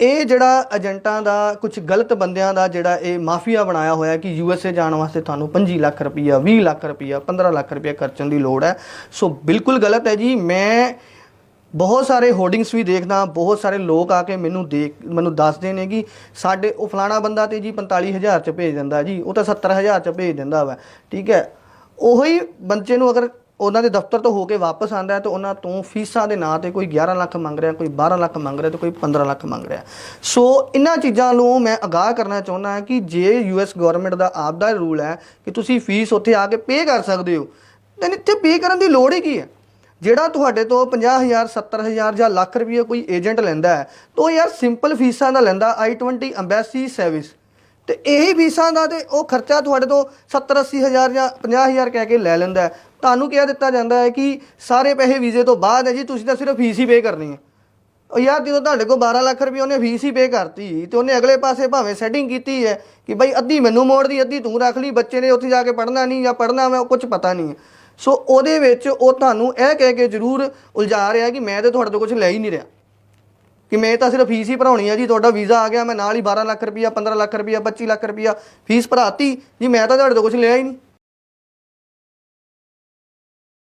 ਇਹ ਜਿਹੜਾ ਏਜੰਟਾਂ ਦਾ ਕੁਝ ਗਲਤ ਬੰਦਿਆਂ ਦਾ ਜਿਹੜਾ ਇਹ ਮਾਫੀਆ ਬਣਾਇਆ ਹੋਇਆ ਕਿ ਯੂ ਐੱਸ ਏ ਜਾਣ ਵਾਸਤੇ ਤੁਹਾਨੂੰ 25 ਲੱਖ ਰੁਪਈਆ 20 ਲੱਖ ਰੁਪਈਆ 15 ਲੱਖ ਰੁਪਈਆ ਖਰਚਣ ਦੀ ਲੋੜ ਹੈ। ਸੋ ਬਿਲਕੁਲ ਗਲਤ ਹੈ ਜੀ। ਮੈਂ ਬਹੁਤ ਸਾਰੇ ਹੋਰਡਿੰਗਸ ਵੀ ਦੇਖਦਾ, ਬਹੁਤ ਸਾਰੇ ਲੋਕ ਆ ਕੇ ਮੈਨੂੰ ਦੇਖ, ਮੈਨੂੰ ਦੱਸਦੇ ਨੇ ਕਿ ਸਾਡੇ ਉਹ ਫਲਾਣਾ ਬੰਦਾ ਤੇ ਜੀ 45000 ਚ ਭੇਜ ਦਿੰਦਾ ਜੀ, ਉਹ ਤਾਂ 70000 ਚ ਭੇਜ ਦਿੰਦਾ ਵਾ, ਠੀਕ ਹੈ। ਉਹੀ ਬੰਦੇ ਨੂੰ ਅਗਰ ਉਹਨਾਂ ਦੇ ਦਫ਼ਤਰ ਤੋਂ ਹੋ ਕੇ ਵਾਪਸ ਆਂਦਾ ਹੈ ਤਾਂ ਉਹਨਾਂ ਤੋਂ ਫੀਸਾਂ ਦੇ ਨਾਂ ਤੇ ਕੋਈ 11 ਲੱਖ ਮੰਗ ਰਿਹਾ, ਕੋਈ 12 ਲੱਖ ਮੰਗ ਰਿਹਾ ਤੇ ਕੋਈ 15 ਲੱਖ ਮੰਗ ਰਿਹਾ। ਸੋ ਇਹਨਾਂ ਚੀਜ਼ਾਂ ਨੂੰ ਮੈਂ ਅਗਾਹ ਕਰਨਾ ਚਾਹੁੰਦਾ ਹਾਂ ਕਿ ਜੇ ਯੂਐਸ ਗਵਰਨਮੈਂਟ ਦਾ ਆਪਦਾ ਰੂਲ ਹੈ ਕਿ ਤੁਸੀਂ ਫੀਸ ਉੱਥੇ ਆ ਕੇ ਪੇ ਕਰ ਸਕਦੇ ਹੋ ਤਾਂ ਇੱਥੇ ਪੇ ਕਰਨ ਦੀ ਲੋੜ ਹੀ ਕੀ ਹੈ? ਜਿਹੜਾ ਤੁਹਾਡੇ ਤੋਂ 50000 70000 ਜਾਂ ਲੱਖ ਰੁਪਏ ਕੋਈ ਏਜੰਟ ਲੈਂਦਾ ਹੈ, ਤਾਂ ਉਹ ਯਾਰ ਸਿੰਪਲ ਫੀਸਾਂ ਦਾ ਲੈਂਦਾ i20 ਐਮਬੈਸੀ ਸਰਵਿਸ ਤੇ ਇਹੀ ਫੀਸਾਂ ਦਾ ਤੇ ਉਹ ਖਰਚਾ ਤੁਹਾਡੇ ਤੋਂ 70 80000 ਜਾਂ 50000 ਕਹਿ ਕੇ ਲੈ ਲੈਂਦਾ ਹੈ। ਤੁਹਾਨੂੰ ਕਿਹਾ ਦਿੱਤਾ ਜਾਂਦਾ ਹੈ ਕਿ ਸਾਰੇ ਪੈਸੇ ਵੀਜ਼ੇ ਤੋਂ ਬਾਅਦ ਹੈ ਜੀ, ਤੁਸੀਂ ਤਾਂ ਸਿਰਫ ਫੀਸ ਹੀ ਪੇ ਕਰਨੀ ਹੈ। ਉਹ ਯਾਰ ਜਦੋਂ ਤੁਹਾਡੇ ਕੋਲ 12 ਲੱਖ ਰੁਪਏ ਉਹਨੇ ਫੀਸ ਹੀ ਪੇ ਕਰਤੀ ਤੇ ਉਹਨੇ ਅਗਲੇ ਪਾਸੇ ਭਾਵੇਂ ਸੈਟਿੰਗ ਕੀਤੀ ਹੈ ਕਿ ਭਾਈ ਅੱਧੀ ਮੈਨੂੰ ਮੋੜਦੀ, ਅੱਧੀ ਤੂੰ ਰੱਖ ਲਈ, ਬੱਚੇ ਨੇ ਉੱਥੇ ਜਾ ਕੇ ਪੜ੍ਹਨਾ ਨਹੀਂ ਜਾਂ ਪੜ੍ਹਨਾ ਮੈਂ ਕੁਝ ਪਤਾ ਨਹੀਂ ਹੈ। ਸੋ ਉਹਦੇ ਵਿੱਚ ਉਹ ਤੁਹਾਨੂੰ ਇਹ ਕਹਿ ਕੇ ਜ਼ਰੂਰ ਉਲਝਾ ਰਿਹਾ ਕਿ ਮੈਂ ਤੇ ਤੁਹਾਡੇ ਤੋਂ ਕੁਝ ਲੈ ਹੀ ਨਹੀਂ ਰਿਹਾ। ਕਿ ਮੈਂ ਤਾਂ ਸਿਰਫ ਫੀਸ ਹੀ ਭਰਾਉਣੀ ਆ ਜੀ, ਤੁਹਾਡਾ ਵੀਜ਼ਾ ਆ ਗਿਆ, ਮੈਂ ਨਾਲ ਹੀ 12 ਲੱਖ ਰੁਪਈਆ 15 ਲੱਖ ਰੁਪਈਆ 25 ਲੱਖ ਰੁਪਇਆ ਫੀਸ ਭਰਾਤੀ। ਜੀ ਮੈਂ ਤਾਂ ਤੁਹਾਡੇ ਤੋਂ ਕੁਝ ਲਿਆ ਹੀ ਨਹੀਂ।